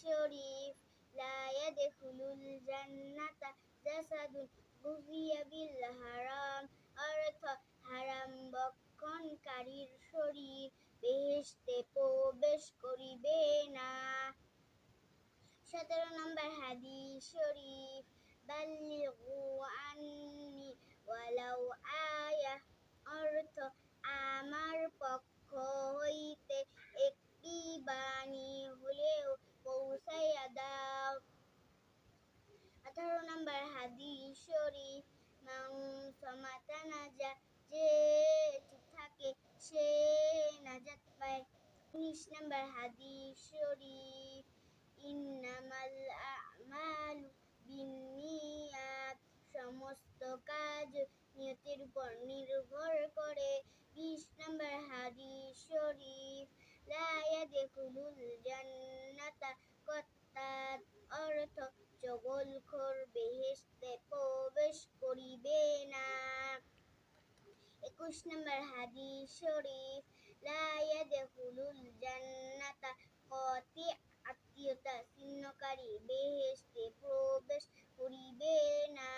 শরীফ يدخل الجنة جسد বিল হারাম। অর্থ, হারাম বক্ষণকারীর শরীর বেহেশতে প্রবেশ করিবে না। সতেরো নম্বর হাদিস শরীফ, বাল্লিগু আঠারো নম্বর হাদিস শরীফ নাজা যে থাকে সে নাজাত পায় উনিশ নম্বর হাদিস শরীফ ইন্নামাল আমালু বিন্নিয়াত সমস্ত কাজ নিয়তের উপর নির্ভর করে বিশ নম্বর হাদিস শরীফ লা ইয়াদখুলুল জান্নাতা কত্তাত একুশ নম্বর হাদিস শরীফ লা ইয়াদখুলুল জান্নাতা কতি আত্মীয়তা ছিন্নকারী বেহেশতে প্রবেশ করিবে না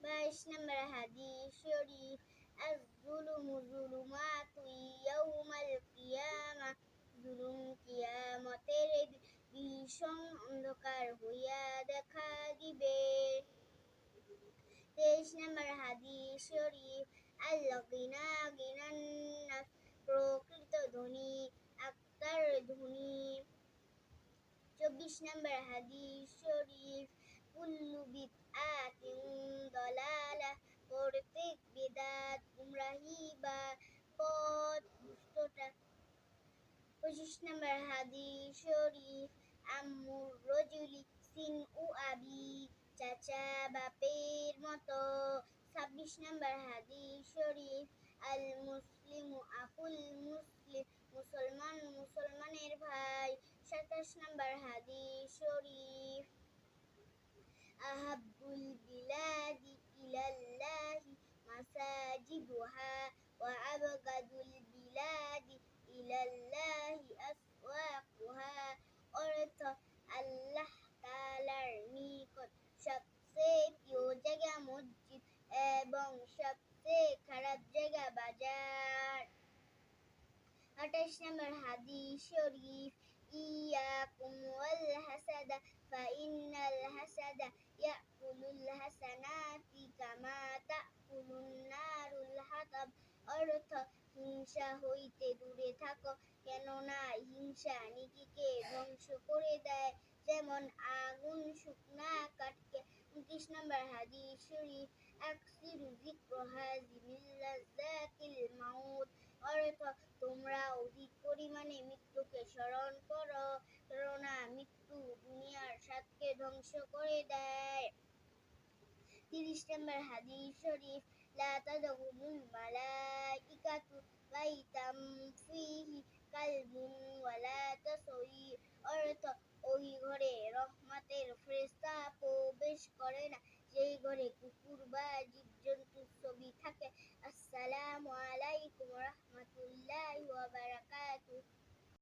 বাইশ নম্বর হাদিস শরীফ আজ-জুলুমু জুলুমাতু ইয়াউমাল কিয়ামা জুলুম ভীষণ অন্ধকার হইয়া দেখা দিবে তেইশ নম্বর হাদিস শরীফ প্রকৃত ধনী, আক্তার ধনী। চব্বিশ নম্বর হাদিস শরীফ, কুল্লু বিদআতিন দলালা, প্রত্যেক বেদাত গুমরাহি বা পথ দুষ্টতা। পঁচিশ নম্বর হাদিস শরীফ, আম্মুর রজুলি সিন উ আবি, চাচা বাপের মতো ছাব্বিশ নম্বর হাদিস শরীফ, আল মুসলিম আকুল মুসলিম, মুসলমান মুসলমানের ভাই, সাতাশ নম্বর হাদিস শরীফ। আহাবুল বিলাদি ইলাল্লাহি মাসাজিদুহা ওয়া আবগাদুল বিলাদি আঠাশ নম্বর হাদিস শরীফ ইয়াকুম ওয়াল হাসাদা ফাইন্নাল হাসাদা ইয়াকুলুল হাসানাতি কামা অর্থ হিংসা হইতে দূরে থাকো কেননা হিংসা নিকিকে ধ্বংস করে দেয় যেমন আগুন শুকনা কাঠকে উনত্রিশ নম্বর হাদিস শরীফ আকসিরু যিকর হাযিমিল লাযাতিল মাউত অর্থ তোমরা অধিক পরিমাণে মৃত্যুকে স্মরণ করো, কেননা মৃত্যু দুনিয়ার স্বাদকে ধ্বংস করে দেয়। তিরিশ নম্বর শরীফ কালবুন ওয়ালা তাসঈর